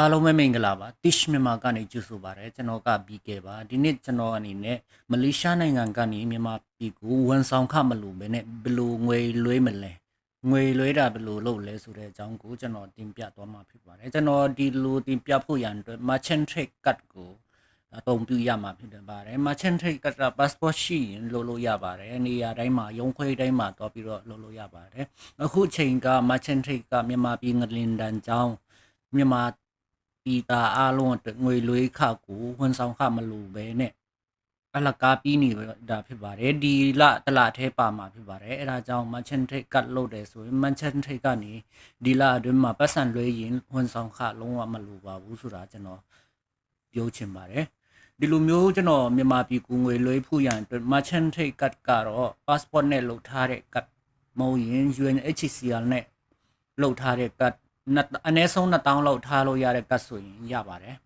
အားလုံးပဲမင်္ဂလာပါ Tish မြန်မာကနေကြိုဆိုပါရစေကျွန်တော်က BK ပါဒီနေ့ကျွန်တော်အနေနဲ့မလေးရှားနိုင်ငံကနေမြန်မာပြည်ကိုဝန်ဆောင်ခမလို့ပဲနဲ့ဘယ်လိုငွေလွှဲမလဲငွေလွှဲတာဘယ်လိုလုပ်လဲဆိုတဲ့အကြောင်းကိုကျွန်တော်တင်ပြသွားမှာဖြစ်ပါတယ်ကျွန်တော်ဒီလိုတင်ပြဖို့ရန်အတွက် merchant trade card ကိုအသုံးပြုရမှာဖြစ်ပါတယ် merchant trade card က passport ရှိရင်လုပ်လို့ရပါတယ်နေရာတိုင်းမှာရုံးခွဲတိုင်းမှာတော့ပြီးတော့လုပ်လို့ရပါတယ်အခုချိန်က merchant trade ကမြန်မာပြည်ငလင်တန်ကြောင်းမြန်မာ ပြည်သားအားလုံးအတွက်ငွေလွှဲခကိုဝန်ဆောင်ခမလိုပဲနဲ့အလကားပြီးနေတာဖြစ်ပါတယ်ဒီလတလထဲပါမှာဖြစ်ပါတယ်အဲဒါကြောင့် merchant trade ကတ်လုပ်တယ်ဆိုရင် merchant trade ကနေဒီလအတွင်းမှာပတ်စံလွှဲရင်ဝန်ဆောင်ခလုံးဝမလိုပါဘူးဆိုတာကျွန်တော်ပြောချင်ပါတယ်ဒီလိုမျိုးကျွန်တော်မြန်မာပြည်ကူငွေလွှဲဖို့ရန်အတွက် merchant trade ကတ်ကတော့ passport နဲ့လုပ်ထားတဲ့ကတ်မဟုတ်ရင် UNHCR နဲ့လုပ်ထားတဲ့ကတ်နှစ် အနည်းဆုံး2000လောက်ထားလို့ရတဲ့ကတ်ဆိုရင်ရပါတယ်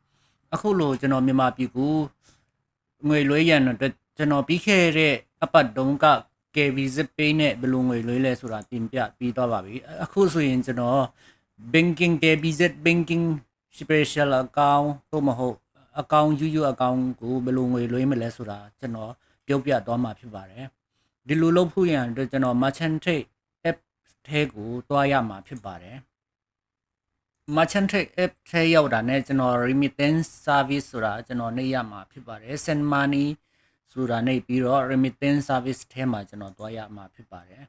အခုလိုကျွန်တော်မြန်မာပြည်ကူငွေလွှဲရန်အတွက်ကျွန်တော်ပြီးခဲ့တဲ့အပတ်တုန်းက KB zip pay နဲ့ဘယ်လိုငွေလွှဲလဲဆိုတာတင်ပြပြီးတော့ပါပြီအခုဆိုရင်ကျွန်တော် banking KB zip banking special account သို့မဟုတ် account UU account ကိုဘယ်လိုငွေလွှဲမလဲဆိုတာကျွန်တော်ပြောပြသွားမှာဖြစ်ပါတယ်ဒီလိုလုပ်ဖို့ရန်အတွက်ကျွန်တော် merchant trade app ထဲကိုတွားရမှာဖြစ်ပါတယ် merchant trade app ထဲရောက်တာနဲ့ကျွန်တော် remittance service ဆိုတာကျွန်တော်နေရမှာဖြစ်ပါတယ် send money ဆိုတာနေပြီးတော့ remittance service ထဲမှာကျွန်တော်သွားရမှာဖြစ်ပါတယ်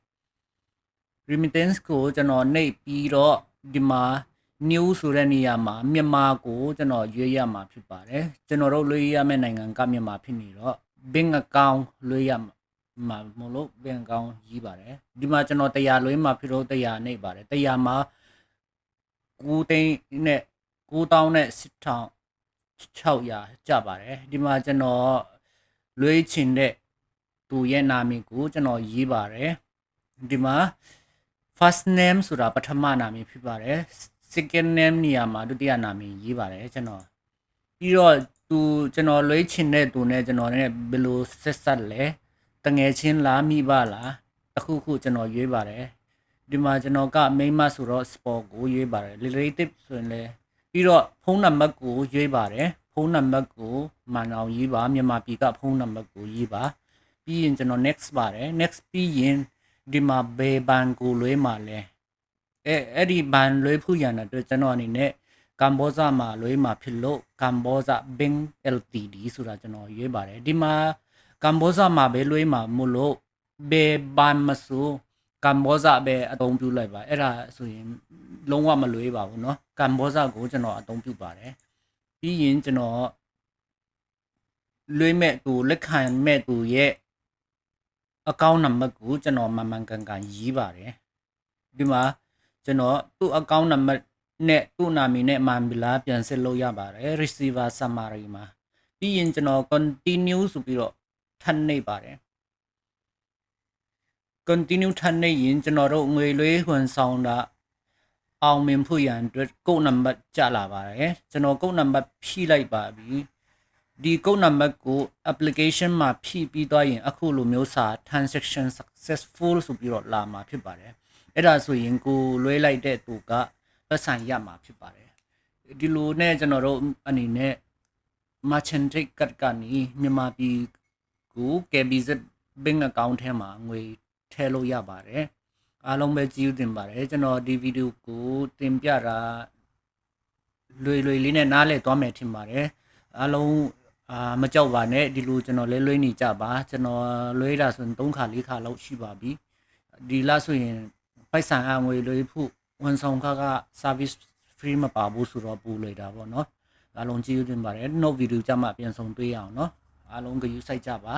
remittance ကိုကျွန်တော်နေပြီးတော့ဒီမှာ new ဆိုတဲ့နေရာမှာမြန်မာကိုကျွန်တော်ရွေးရမှာဖြစ်ပါတယ်ကျွန်တော်တို့လွှဲရမယ့်နိုင်ငံကမြန်မာဖြစ်နေတော့ bank account လွှဲရမှာမလို့ bank account ရေးပါတယ်ဒီမှာကျွန်တော်100လွှဲမှာဖြစ်တော့100နေပါတယ်100မှာ 9သိန်းနဲ့9000နဲ့1600ကျပါတယ်ဒီမှာကျွန်တော်လွှဲချင်တဲ့သူရဲ့နာမည်ကိုကျွန်တော်ရေးပါတယ်ဒီမှာ first name ဆိုတာပထမနာမည်ဖြစ်ပါတယ် second name နေရာမှာဒုတိယနာမည်ရေးပါတယ်ကျွန်တော်ပြီးတော့သူကျွန်တော်လွှဲချင်တဲ့သူနဲ့ကျွန်တော်နဲ့ဘယ်လိုဆက်ဆက်လဲတငယ်ချင်းလားမိဘလားအခုခုကျွန်တော်ရွေးပါတယ် ဒီမှာကျွန်တော်က main မဆိုတော့ sport ကိုရွေးပါတယ် relative ဆိုရင်လည်းပြီးတော့ဖုန်းနံပါတ်ကိုရွေးပါတယ်ဖုန်းနံပါတ်ကိုမှန်အောင်ရေးပါမြန်မာပြည်ကဖုန်းနံပါတ်ကိုရေးပါပြီးရင်ကျွန်တော် next ပါတယ် next ပြီးရင်ဒီမှာဘယ်ဘန်ကိုလွှဲမှာလဲအဲအဲ့ဒီဘန်လွှဲဖို့ရန်အတွက်ကျွန်တော်အနေနဲ့ကမ်ဘောဇာမှာလွှဲမှာဖြစ်လို့ကမ်ဘောဇာ Bank LTD ဆိုတာကျွန်တော်ရွေးပါတယ်ဒီမှာကမ်ဘောဇာမှာပဲလွှဲမှာမို့လို့ဘယ်ဘန်မဆို ကမ်ဘောဇာပဲအသုံးပြုလိုက်ပါအဲ့ဒါဆိုရင်လုံးဝမလွှဲပါဘူးเนาะကမ်ဘောဇာကိုကျွန်တော်အသုံးပြုပါတယ်ပြီးရင်ကျွန်တော်လွှဲမဲ့သူလက်ခံမဲ့သူရဲ့အကောင့်နံပါတ်ကိုကျွန်တော်မှန်မှန်ကန်ကန်ရေးပါတယ်ဒီမှာကျွန်တော်သူ့အကောင့်နံပါတ်နဲ့သူ့နာမည်နဲ့မှန်ပြီလားပြန်စစ်လို့ရပါတယ် receiver summary မှာပြီးရင်ကျွန်တော် continue ဆိုပြီးတော့ထပ်နှိပ်ပါတယ် continue ထပ်နှိပ်ရင်ကျွန်တော်တို့ငွေလွှဲဟွန်ဆောင်တာအောင်မြင်ဖို့ရန်အတွက်ကုတ်နံပါတ်ကြလာပါတယ်ကျွန်တော်ကုတ်နံပါတ်ဖြည့်လိုက်ပါပြီဒီကုတ်နံပါတ်ကို application မှာဖြည့်ပြီးသွားရင်အခုလိုမျိုးစာ transaction successful ဆိုပြီးတော့လာမှာဖြစ်ပါတယ်အဲ့ဒါဆိုရင်ကိုလွှဲလိုက်တဲ့သူကပတ်စံရမှာဖြစ်ပါတယ်ဒီလိုနဲ့ကျွန်တော်တို့အနေနဲ့ merchant trade card ကနေမြန်မာပြည်ကို KBZ bank account ထဲမှာငွေ ထည့်လို့ရပါတယ်အားလုံးပဲကြည့်တင်ပါတယ်ကျွန်တော်ဒီဗီဒီယိုကိုတင်ပြတာလွယ်လွယ်လေးနဲ့နားလည်သွားမယ်ထင်ပါတယ်အားလုံးအာမကြောက်ပါနဲ့ဒီလိုကျွန်တော်လဲလွှဲနေကြပါကျွန်တော်လွှဲတာဆိုရင်3ခါ4ခါလောက်ရှိပါပြီဒီလားဆိုရင်ပိုက်ဆံအငွေလွှဲဖို့ဝန်ဆောင်ခက service free မပါဘူးဆိုတော့ပူလွယ်တာပေါ့နော်အားလုံးကြည့်တင်ပါတယ် note video ကြမှာပြန်ဆောင်တွေ့ရအောင်နော်အားလုံးကြည့်စိုက်ကြပါ